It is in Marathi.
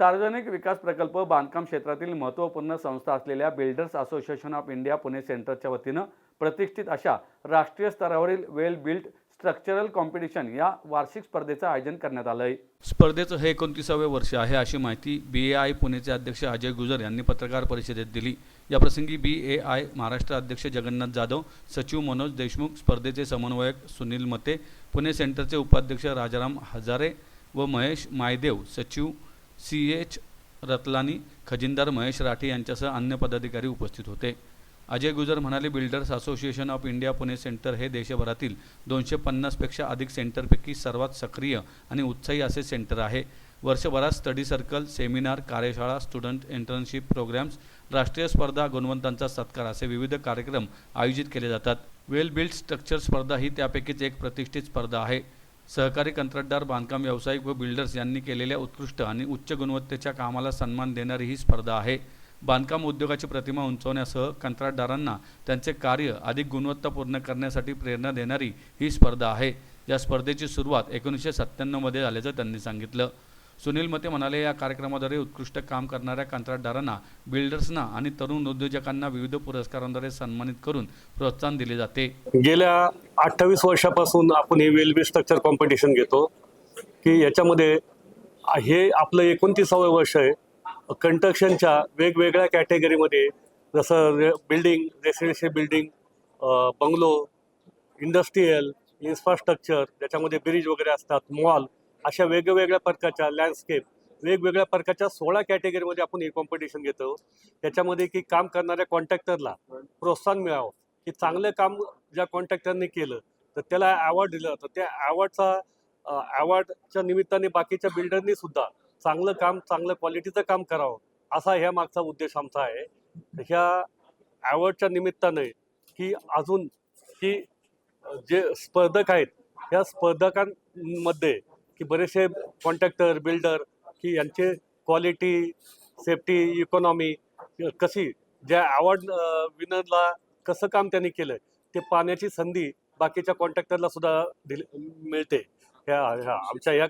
सार्वजनिक विकास प्रकल्प बांधकाम क्षेत्रातील महत्त्वपूर्ण संस्था असलेल्या builders association of India Pune सेंटरच्या वतीनं प्रतिष्ठित अशा राष्ट्रीय स्तरावरील वेल बिल्ट स्ट्रक्चरल कॉम्पिटिशन या वार्षिक स्पर्धेचं आयोजन करण्यात आलं आहे स्पर्धेचं हे एकोणतीसावे वर्ष आहे अशी माहिती बी ए आय पुणेचे अध्यक्ष अजय गुजर यांनी पत्रकार परिषदेत दिली. याप्रसंगी बी ए आय महाराष्ट्र अध्यक्ष जगन्नाथ जाधव सचिव मनोज देशमुख स्पर्धेचे समन्वयक सुनील मते पुणे सेंटरचे उपाध्यक्ष राजाराम हजारे व महेश मायदेव सचिव सी एच रतलानी खजिनदार महेश राठी यांच्यासह अन्य पदाधिकारी उपस्थित होते. अजय गुजर म्हणाले builders association of India Pune centre हे देशभरातील दोनशे पन्नासपेक्षा अधिक सेंटरपैकी सर्वात सक्रिय आणि उत्साही असे सेंटर आहे. वर्षभरात स्टडी सर्कल सेमिनार कार्यशाळा स्टुडंट इंटर्नशिप प्रोग्राम्स राष्ट्रीय स्पर्धा गुणवंतांचा सत्कार असे विविध कार्यक्रम आयोजित केले जातात. वेल बिल्ड स्ट्रक्चर स्पर्धा ही त्यापैकीच एक प्रतिष्ठित स्पर्धा आहे. सहकारी कंत्राटदार बांधकाम व्यावसायिक व बिल्डर्स यांनी केलेल्या उत्कृष्ट आणि उच्च गुणवत्तेच्या कामाला सन्मान देणारी ही स्पर्धा आहे. बांधकाम उद्योगाची प्रतिमा उंचवण्यासह कंत्राटदारांना त्यांचे कार्य अधिक गुणवत्तापूर्ण करण्यासाठी प्रेरणा देणारी ही स्पर्धा आहे. या स्पर्धेची सुरुवात एकोणीसशे सत्त्याण्णवमध्ये झाल्याचं त्यांनी सांगितलं. सुनील मते म्हणाले या कार्यक्रमाद्वारे उत्कृष्ट काम करणाऱ्या कंत्राटदारांना बिल्डर्सना आणि तरुण उद्योजकांना विविध पुरस्कारांद्वारे सन्मानित करून प्रोत्साहन दिले जाते. गेल्या अठ्ठावीस वर्षापासून आपण हे वेलबी स्ट्रक्चर कॉम्पिटिशन घेतो की याच्यामध्ये हे आपलं एकोणतीसावं वर्ष आहे. कंस्ट्रक्शनच्या वेगवेगळ्या कॅटेगरीमध्ये जसं रे building residential building bungalow industrial infrastructure ज्याच्यामध्ये ब्रिज वगैरे असतात मॉल अशा वेगवेगळ्या प्रकारच्या लँडस्केप वेगवेगळ्या प्रकारच्या सोळा कॅटेगरीमध्ये आपण हे कॉम्पिटिशन घेतो. त्याच्यामध्ये की काम करणाऱ्या कॉन्ट्रॅक्टरला प्रोत्साहन मिळावं. की चांगलं काम ज्या कॉन्ट्रॅक्टरने केलं तर त्याला अवॉर्ड दिलं. जातं त्या अवॉर्डचा अवॉर्डच्या निमित्ताने बाकीच्या बिल्डरनी सुद्धा चांगलं काम चांगलं क्वालिटीचं काम करावं असा ह्या मागचा उद्देश आमचा आहे. ह्या अवॉर्डच्या निमित्ताने की अजून की जे स्पर्धक आहेत या स्पर्धकांमध्ये की बरेचसे कॉन्ट्रॅक्टर बिल्डर की यांचे क्वालिटी सेफ्टी इकॉनॉमी कशी ज्या अवॉर्ड विनरला कसं काम त्यांनी केलं ते पाहण्याची संधी बाकीच्या कॉन्ट्रॅक्टरला सुद्धा दिली मिळते. ह्या ह्या आमच्या या